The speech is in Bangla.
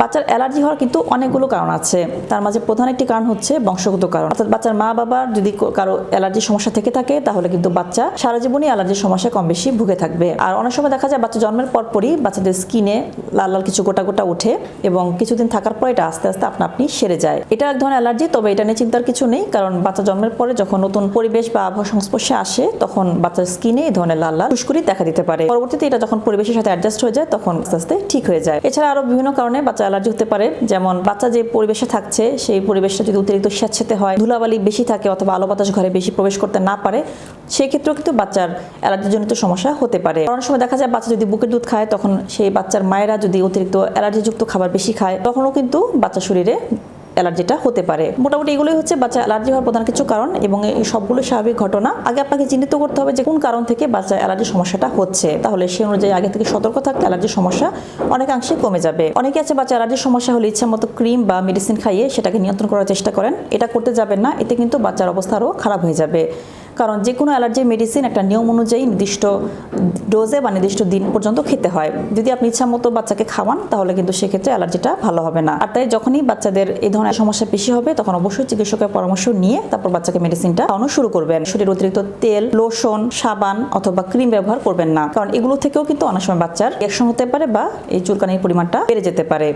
বাচ্চার অ্যালার্জি হওয়ার কিন্তু অনেকগুলো কারণ আছে। তার মাঝে প্রধান একটি কারণ হচ্ছে বংশগত কারণ। অর্থাৎ বাচ্চার মা বাবার যদি কারও অ্যালার্জির সমস্যা থেকে থাকে, তাহলে কিন্তু বাচ্চা সারা জীবনই অ্যালার্জির সমস্যা কম বেশি ভুগে থাকবে। আর অনেক সময় দেখা যায় বাচ্চা জন্মের পরপরই বাচ্চাদের স্কিনে লাল লাল কিছু গোটা গোটা ওঠে এবং কিছুদিন থাকার পর এটা আস্তে আস্তে আপনা আপনি সেরে যায়। এটা এক ধরনের অ্যালার্জি, তবে এটা নিয়ে চিন্তার কিছু নেই, কারণ বাচ্চা জন্মের পরে যখন নতুন পরিবেশ বা আবহাওয়া সংস্পর্শে আসে, তখন বাচ্চার স্কিনে এই ধরনের লাল লাল ফুসকুড়ি দেখা দিতে পারে। পরবর্তীতে এটা যখন পরিবেশের সাথে অ্যাডজাস্ট হয়ে যায়, তখন আস্তে আস্তে ঠিক হয়ে যায়। এছাড়া আরও বিভিন্ন কারণে বাচ্চা অ্যালার্জি হতে পারে, যেমন বাচ্চা যে পরিবেশে থাকছে, সেই পরিবেশটা যদি অতিরিক্ত স্যাঁতসেতে হয়, ধুলাবালি বেশি থাকে অথবা আলো বাতাস ঘরে বেশি প্রবেশ করতে না পারে, সেক্ষেত্রেও কিন্তু বাচ্চার অ্যালার্জিজনিত সমস্যা হতে পারে। অনেক সময় দেখা যায় বাচ্চা যদি বুকের দুধ খায়, তখন সেই বাচ্চার মায়েরা যদি অতিরিক্ত অ্যালার্জিযুক্ত খাবার বেশি খায়, তখনও কিন্তু বাচ্চা শরীরে অ্যালার্জিটা হতে পারে। মোটামুটি এগুলোই হচ্ছে বাচ্চা অ্যালার্জি হওয়ার প্রধান কিছু কারণ এবং এই সবগুলো স্বাভাবিক ঘটনা। আগে আপনাকে চিহ্নিত করতে হবে যে কোন কারণ থেকে বাচ্চা অ্যালার্জি সমস্যাটা হচ্ছে। তাহলে সেই অনুযায়ী আগে থেকে সতর্ক থাকতে অ্যালার্জির সমস্যা অনেকাংশে কমে যাবে। অনেকে আছে বাচ্চা অ্যালার্জির সমস্যা হলে ইচ্ছা মতো ক্রিম বা মেডিসিন খাইয়ে সেটাকে নিয়ন্ত্রণ করার চেষ্টা করেন। এটা করতে যাবেন না, এতে কিন্তু বাচ্চার অবস্থা আরও খারাপ হয়ে যাবে। কারণ যে কোনো অ্যালার্জির মেডিসিন একটা নিয়ম অনুযায়ী নির্দিষ্ট ডোজে বা নির্দিষ্ট দিন পর্যন্ত খেতে হয়। যদি আপনি ইচ্ছা মতো বাচ্চাকে খাওয়ান, তাহলে কিন্তু সেক্ষেত্রে অ্যালার্জিটা ভালো হবে না। আর তাই যখনই বাচ্চাদের এই ধরনের সমস্যা বেশি হবে, তখন অবশ্যই চিকিৎসকের পরামর্শ নিয়ে তারপর বাচ্চাকে মেডিসিনটা খাওয়ানো শুরু করবেন। শরীর অতিরিক্ত তেল, লোশন, সাবান অথবা ক্রিম ব্যবহার করবেন না। কারণ এগুলো থেকেও কিন্তু অনেক সময় বাচ্চার রিয়াকশন হতে পারে বা এই চুলকানির পরিমাণটা বেড়ে যেতে পারে।